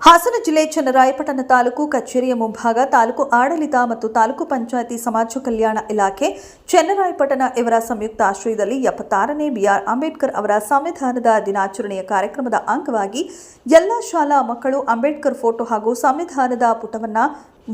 ಹಾಸನ ಜಿಲ್ಲೆ ಚನ್ನರಾಯಪಟ್ಟಣ ತಾಲೂಕು ಕಚೇರಿಯ ಮುಂಭಾಗ ತಾಲೂಕು ಆಡಳಿತ ಮತ್ತು ತಾಲೂಕು ಪಂಚಾಯಿತಿ ಸಮಾಜ ಕಲ್ಯಾಣ ಇಲಾಖೆ ಚನ್ನರಾಯಪಟ್ಟಣ ಇವರ ಸಂಯುಕ್ತ ಆಶ್ರಯದಲ್ಲಿ ಎಪ್ಪತ್ತಾರನೇ ಬಿಆರ್ ಅಂಬೇಡ್ಕರ್ ಅವರ ಸಂವಿಧಾನದ ದಿನಾಚರಣೆಯ ಕಾರ್ಯಕ್ರಮದ ಅಂಗವಾಗಿ ಎಲ್ಲ ಶಾಲಾ ಮಕ್ಕಳು ಅಂಬೇಡ್ಕರ್ ಫೋಟೋ ಹಾಗೂ ಸಂವಿಧಾನದ ಪುಟವನ್ನ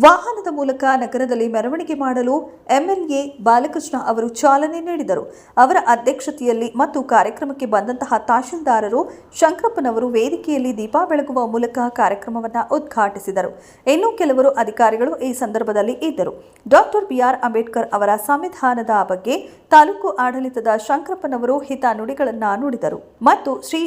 ವಾಹನದ ಮೂಲಕ ನಗರದಲ್ಲಿ ಮೆರವಣಿಗೆ ಮಾಡಲು ಎಂಎಲ್ಎ ಬಾಲಕೃಷ್ಣ ಅವರು ಚಾಲನೆ ನೀಡಿದರು. ಅವರ ಅಧ್ಯಕ್ಷತೆಯಲ್ಲಿ ಮತ್ತು ಕಾರ್ಯಕ್ರಮಕ್ಕೆ ಬಂದಂತಹ ತಹಶೀಲ್ದಾರರು ಶಂಕರಪ್ಪನವರು ವೇದಿಕೆಯಲ್ಲಿ ದೀಪ ಬೆಳಗುವ ಮೂಲಕ ಕಾರ್ಯಕ್ರಮವನ್ನು ಉದ್ಘಾಟಿಸಿದರು. ಇನ್ನು ಕೆಲವರು ಅಧಿಕಾರಿಗಳು ಈ ಸಂದರ್ಭದಲ್ಲಿ ಇದ್ದರು. ಡಾಕ್ಟರ್ ಬಿಆರ್ ಅಂಬೇಡ್ಕರ್ ಅವರ ಸಂವಿಧಾನದ ಬಗ್ಗೆ ತಾಲೂಕು ಆಡಳಿತದ ಶಂಕರಪ್ಪನವರು ಹಿತ ನುಡಿಗಳನ್ನು ನುಡಿದರು. ಮತ್ತು ಶ್ರೀ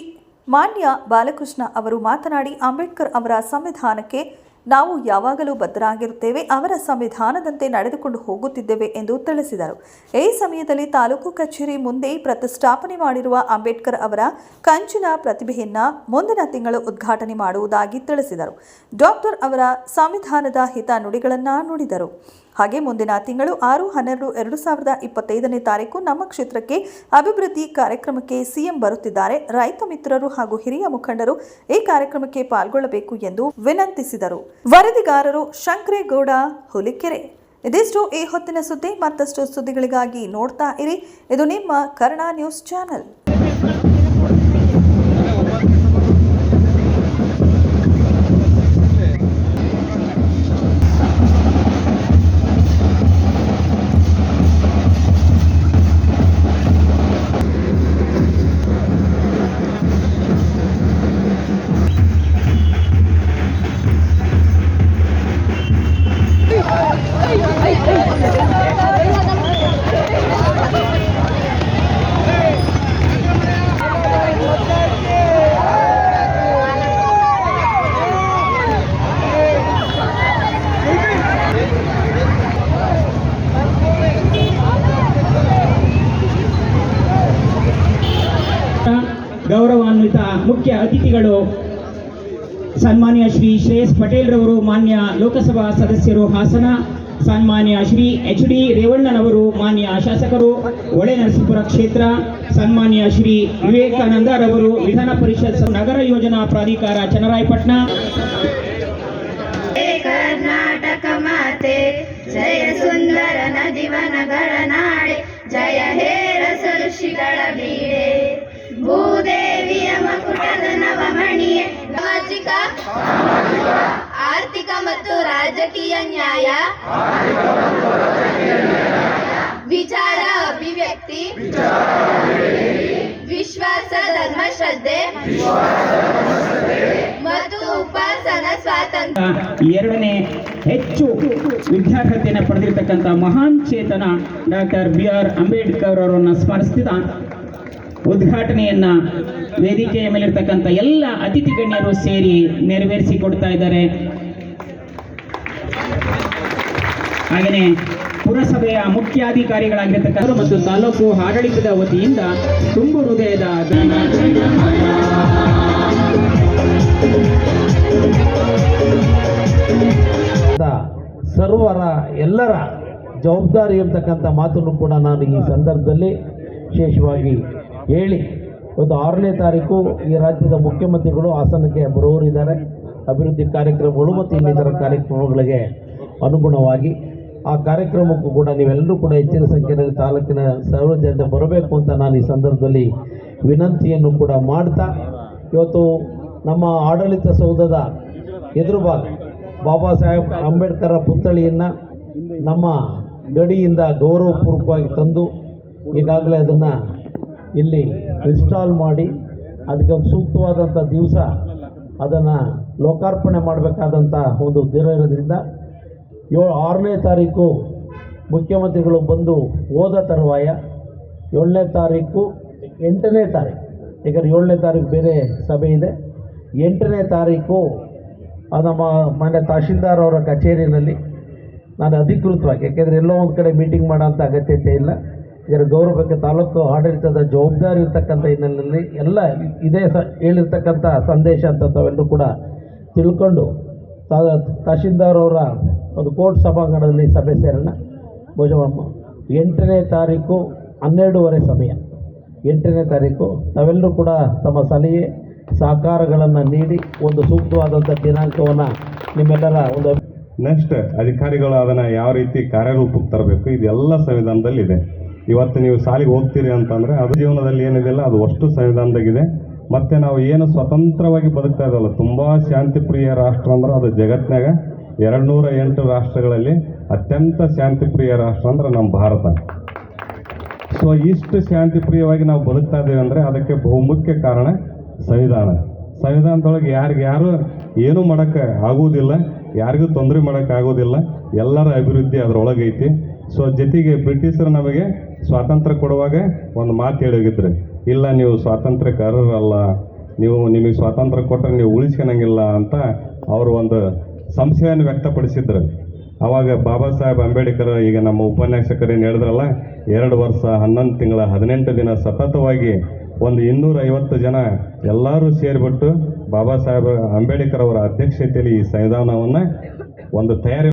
ಮಾನ್ಯ ಬಾಲಕೃಷ್ಣ ಅವರು ಮಾತನಾಡಿ ಅಂಬೇಡ್ಕರ್ ಅವರ ಸಂವಿಧಾನಕ್ಕೆ ನಾವು ಯಾವಾಗಲೂ ಬದ್ಧರಾಗಿರುತ್ತೇವೆ ಅವರ ಸಂವಿಧಾನದಂತೆ ನಡೆದುಕೊಂಡು ಹೋಗುತ್ತಿದ್ದೇವೆ ಎಂದು ತಿಳಿಸಿದರು. ಈ ಸಮಯದಲ್ಲಿ ತಾಲೂಕು ಕಚೇರಿ ಮುಂದೆ ಪ್ರತಿಷ್ಠಾಪನೆ ಮಾಡಿರುವ ಅಂಬೇಡ್ಕರ್ ಅವರ ಕಂಚಿನ ಪ್ರತಿಭೆಯನ್ನ ಮುಂದಿನ ತಿಂಗಳು ಉದ್ಘಾಟನೆ ಮಾಡುವುದಾಗಿ ತಿಳಿಸಿದರು. ಡಾಕ್ಟರ್ ಅವರ ಸಂವಿಧಾನದ ಹಿತ ನುಡಿಗಳನ್ನು ನುಡಿದರು. ಹಾಗೆ ಮುಂದಿನ ತಿಂಗಳು ಆರು, ಹನ್ನೆರಡು, ಎರಡು ಸಾವಿರದ ಇಪ್ಪತ್ತೈದನೇ ತಾರೀಕು ನಮ್ಮ ಕ್ಷೇತ್ರಕ್ಕೆ ಅಭಿವೃದ್ಧಿ ಕಾರ್ಯಕ್ರಮಕ್ಕೆ ಸಿಎಂ ಬರುತ್ತಿದ್ದಾರೆ. ರೈತ ಮಿತ್ರರು ಹಾಗೂ ಹಿರಿಯ ಮುಖಂಡರು ಈ ಕಾರ್ಯಕ್ರಮಕ್ಕೆ ಪಾಲ್ಗೊಳ್ಳಬೇಕು ಎಂದು ವಿನಂತಿಸಿದರು. ವರದಿಗಾರರು ಶಂಕ್ರೇಗೌಡ, ಹುಲಿಕೆರೆ. ಇದಿಷ್ಟು ಈ ಹೊತ್ತಿನ ಸುದ್ದಿ. ಮತ್ತಷ್ಟು ಸುದ್ದಿಗಳಿಗಾಗಿ ನೋಡ್ತಾ ಇರಿ. ಇದು ನಿಮ್ಮ ಕರ್ಣ ನ್ಯೂಸ್ ಚಾನೆಲ್. ಮುಖ್ಯ ಅತಿಥಿಗಳು ಸನ್ಮಾನ್ಯ ಶ್ರೀ ಶ್ರೇಯಸ್ ಪಟೇಲ್ ರವರು ಮಾನ್ಯ ಲೋಕಸಭಾ ಸದಸ್ಯರು ಹಾಸನ, ಸನ್ಮಾನ್ಯ ಶ್ರೀ ಎಚ್ ಡಿ ರೇವಣ್ಣನವರು, ಮಾನ್ಯ ಶಾಸಕರು ಒಳೆನರಸೀಪುರ ಕ್ಷೇತ್ರ, ಸನ್ಮಾನ್ಯ ಶ್ರೀ ವಿವೇಕಾನಂದರವರು, ವಿಧಾನ ಪರಿಷತ್ ನಗರ ಯೋಜನಾ ಪ್ರಾಧಿಕಾರ ಚನ್ನರಾಯಪಟ್ಟಣ. ಕರ್ನಾಟಕ ಮಾತೆ, ಜಯ ಸುಂದರ ನದಿವನಗಳ ನಾಡೆ, ಜಯ ಹೇ ಬೀಡೆ. ಆರ್ಥಿಕ ಮತ್ತು ರಾಜಕೀಯ ನ್ಯಾಯ. ವಿಚಾರ ಅಭಿವ್ಯಕ್ತಿ. ವಿಶ್ವಾಸ ಧರ್ಮ ಶ್ರದ್ಧೆ. ಮತ್ತು ಉಪಾಸನಾ ಸ್ವಾತಂತ್ರ್ಯ. ಎರಡನೇ ಹೆಚ್ಚು ವಿದ್ಯಾರ್ಹತೆಯನ್ನು ಪಡೆದಿರತಕ್ಕಂಥ ಮಹಾನ್ ಚೇತನ ಡಾಕ್ಟರ್ ಬಿ ಆರ್ ಅಂಬೇಡ್ಕರ್ ಅವರನ್ನು ಸ್ಮರಿಸಿದ ಉದ್ಘಾಟನೆಯನ್ನ ವೇದಿಕೆಯ ಮೇಲಿರ್ತಕ್ಕಂಥ ಎಲ್ಲ ಅತಿಥಿ ಗಣ್ಯರು ಸೇರಿ ನೆರವೇರಿಸಿ ಕೊಡ್ತಾ ಇದ್ದಾರೆ. ಹಾಗೆಯೇ ಪುರಸಭೆಯ ಮುಖ್ಯಾಧಿಕಾರಿಗಳಾಗಿರ್ತಕ್ಕಂಥ ಮತ್ತು ತಾಲೂಕು ಆಡಳಿತದ ವತಿಯಿಂದ ತುಂಬು ಹೃದಯದ ಸರ್ವರ ಎಲ್ಲರ ಜವಾಬ್ದಾರಿ ಇರ್ತಕ್ಕಂಥ ಮಾತನ್ನು ಕೂಡ ನಾನು ಈ ಸಂದರ್ಭದಲ್ಲಿ ವಿಶೇಷವಾಗಿ ಹೇಳಿ ಒಂದು ಆರನೇ ತಾರೀಕು ಈ ರಾಜ್ಯದ ಮುಖ್ಯಮಂತ್ರಿಗಳು ಹಾಸನಕ್ಕೆ ಬರುವವರಿದ್ದಾರೆ ಅಭಿವೃದ್ಧಿ ಕಾರ್ಯಕ್ರಮಗಳು ಮತ್ತು ಇನ್ನಿತರ ಕಾರ್ಯಕ್ರಮಗಳಿಗೆ ಅನುಗುಣವಾಗಿ ಆ ಕಾರ್ಯಕ್ರಮಕ್ಕೂ ಕೂಡ ನೀವೆಲ್ಲರೂ ಕೂಡ ಹೆಚ್ಚಿನ ಸಂಖ್ಯೆಯಲ್ಲಿ ತಾಲೂಕಿನ ಸರ್ವಜನತೆ ಬರಬೇಕು ಅಂತ ನಾನು ಈ ಸಂದರ್ಭದಲ್ಲಿ ವಿನಂತಿಯನ್ನು ಕೂಡ ಮಾಡ್ತಾ, ಇವತ್ತು ನಮ್ಮ ಆಡಳಿತ ಸೌಧದ ಎದುರು ಭಾಗ ಬಾಬಾ ಸಾಹೇಬ್ ಅಂಬೇಡ್ಕರ್ ಪುತ್ಥಳಿಯನ್ನು ನಮ್ಮ ಗಡಿಯಿಂದ ಗೌರವಪೂರ್ವಕವಾಗಿ ತಂದು ಈಗಾಗಲೇ ಅದನ್ನು ಇಲ್ಲಿ ಇನ್ಸ್ಟಾಲ್ ಮಾಡಿ ಅದಕ್ಕೆ ಸೂಕ್ತವಾದಂಥ ದಿವಸ ಅದನ್ನು ಲೋಕಾರ್ಪಣೆ ಮಾಡಬೇಕಾದಂಥ ಒಂದು ದಿನ ಇರೋದ್ರಿಂದ ಏಳು ಆರನೇ ತಾರೀಕು ಮುಖ್ಯಮಂತ್ರಿಗಳು ಬಂದು ಹೋದ ತರುವಾಯ ಏಳನೇ ತಾರೀಕು ಎಂಟನೇ ತಾರೀಕು. ಯಾಕಂದರೆ ಏಳನೇ ತಾರೀಕು ಬೇರೆ ಸಭೆ ಇದೆ. ಎಂಟನೇ ತಾರೀಕು ನಮ್ಮ ಮಾನ್ಯ ತಹಶೀಲ್ದಾರ್ ಅವರ ಕಚೇರಿಯಲ್ಲಿ ನಾನು ಅಧಿಕೃತವಾಗಿ, ಯಾಕೆಂದರೆ ಎಲ್ಲೋ ಒಂದು ಕಡೆ ಮೀಟಿಂಗ್ ಮಾಡೋಂಥ ಅಗತ್ಯತೆ ಇಲ್ಲ. ಇದರ ಗೌರವಕ್ಕೆ ತಾಲೂಕು ಆಡಳಿತದ ಜವಾಬ್ದಾರಿ ಇರ್ತಕ್ಕಂಥ ಹಿನ್ನೆಲೆಯಲ್ಲಿ ಎಲ್ಲ ಇದೇ ಸ ಹೇಳಿರ್ತಕ್ಕಂಥ ಸಂದೇಶ ಅಂತ ತಾವೆಲ್ಲರೂ ಕೂಡ ತಿಳ್ಕೊಂಡು ತಹಶೀಲ್ದಾರ್ ಅವರ ಒಂದು ಕೋರ್ಟ್ ಸಭಾಂಗಣದಲ್ಲಿ ಸಭೆ ಸೇರೋಣ. ಭೋಜಮ್ಮ ಎಂಟನೇ ತಾರೀಕು ಹನ್ನೆರಡೂವರೆ ಸಮಯ. ಎಂಟನೇ ತಾರೀಕು ತಾವೆಲ್ಲರೂ ಕೂಡ ತಮ್ಮ ಸಲಹೆ, ಸಹಕಾರಗಳನ್ನು ನೀಡಿ ಒಂದು ಸೂಕ್ತವಾದಂಥ ದಿನಾಂಕವನ್ನು ನಿಮ್ಮೆಲ್ಲರ ಒಂದು ನೆಕ್ಸ್ಟ್ ಅಧಿಕಾರಿಗಳು ಅದನ್ನು ಯಾವ ರೀತಿ ಕಾರ್ಯರೂಪಕ್ಕೆ ತರಬೇಕು, ಇದೆಲ್ಲ ಸಂವಿಧಾನದಲ್ಲಿ ಇದೆ ಇವತ್ತು ನೀವು ಶಾಲೆಗೆ ಹೋಗ್ತೀರಿ ಅಂತಂದರೆ ಅದು ಜೀವನದಲ್ಲಿ ಏನಿದೆಯಲ್ಲ, ಅದು ಅಷ್ಟು ಸಂವಿಧಾನದಾಗಿದೆ ಮತ್ತು ನಾವು ಏನು ಸ್ವತಂತ್ರವಾಗಿ ಬದುಕ್ತಾ ಇದ್ದಲ್ಲ, ತುಂಬ ಶಾಂತಿಪ್ರಿಯ ರಾಷ್ಟ್ರ ಅಂದ್ರೆ ಅದು ಜಗತ್ತಿನಾಗ ಎರಡು ನೂರ ಎಂಟು ರಾಷ್ಟ್ರಗಳಲ್ಲಿ ಅತ್ಯಂತ ಶಾಂತಿಪ್ರಿಯ ರಾಷ್ಟ್ರ ಅಂದ್ರೆ ನಮ್ಮ ಭಾರತ. ಸೊ ಇಷ್ಟು ಶಾಂತಿಪ್ರಿಯವಾಗಿ ನಾವು ಬದುಕ್ತಾ ಇದ್ದೇವೆ ಅಂದರೆ ಅದಕ್ಕೆ ಬಹುಮುಖ್ಯ ಕಾರಣ ಸಂವಿಧಾನ. ಸಂವಿಧಾನದೊಳಗೆ ಯಾರಿಗೆ ಯಾರು ಏನೂ ಮಾಡೋಕ್ಕೆ ಆಗುವುದಿಲ್ಲ, ಯಾರಿಗೂ ತೊಂದರೆ ಮಾಡೋಕ್ಕಾಗೋದಿಲ್ಲ ಎಲ್ಲರ ಅಭಿವೃದ್ಧಿ ಅದರೊಳಗೆ ಐತಿ ಸೊ ಜೊತೆಗೆ ಬ್ರಿಟಿಷರು ನಮಗೆ ಸ್ವಾತಂತ್ರ್ಯ ಕೊಡುವಾಗ ಒಂದು ಮಾತು ಹೇಳಿ ಹೋಗಿದ್ರು ಇಲ್ಲ, ನೀವು ಸ್ವಾತಂತ್ರ್ಯಕಾರರಲ್ಲ. ನೀವು ನಿಮಗೆ ಸ್ವಾತಂತ್ರ್ಯ ಕೊಟ್ಟರೆ ನೀವು ಉಳಿಸ್ಕೊಳಂಗಿಲ್ಲ ಅಂತ ಅವರು ಒಂದು ಸಂಶಯವನ್ನು ವ್ಯಕ್ತಪಡಿಸಿದ್ರು. ಅವಾಗ ಬಾಬಾ ಸಾಹೇಬ್ ಅಂಬೇಡ್ಕರ್ ಈಗ ನಮ್ಮ ಉಪನ್ಯಾಸಕರೇನು ಹೇಳಿದ್ರಲ್ಲ, ಎರಡು ವರ್ಷ, ಹನ್ನೊಂದು ತಿಂಗಳ, ಹದಿನೆಂಟು ದಿನ ಸತತವಾಗಿ ಒಂದು ಇನ್ನೂರ ಐವತ್ತು ಜನ ಎಲ್ಲರೂ ಸೇರಿಬಿಟ್ಟು ಬಾಬಾ ಸಾಹೇಬ್ ಅಂಬೇಡ್ಕರ್ ಅವರ ಅಧ್ಯಕ್ಷತೆಯಲ್ಲಿ ಈ ಸಂವಿಧಾನವನ್ನು ಒಂದು ತಯಾರಿ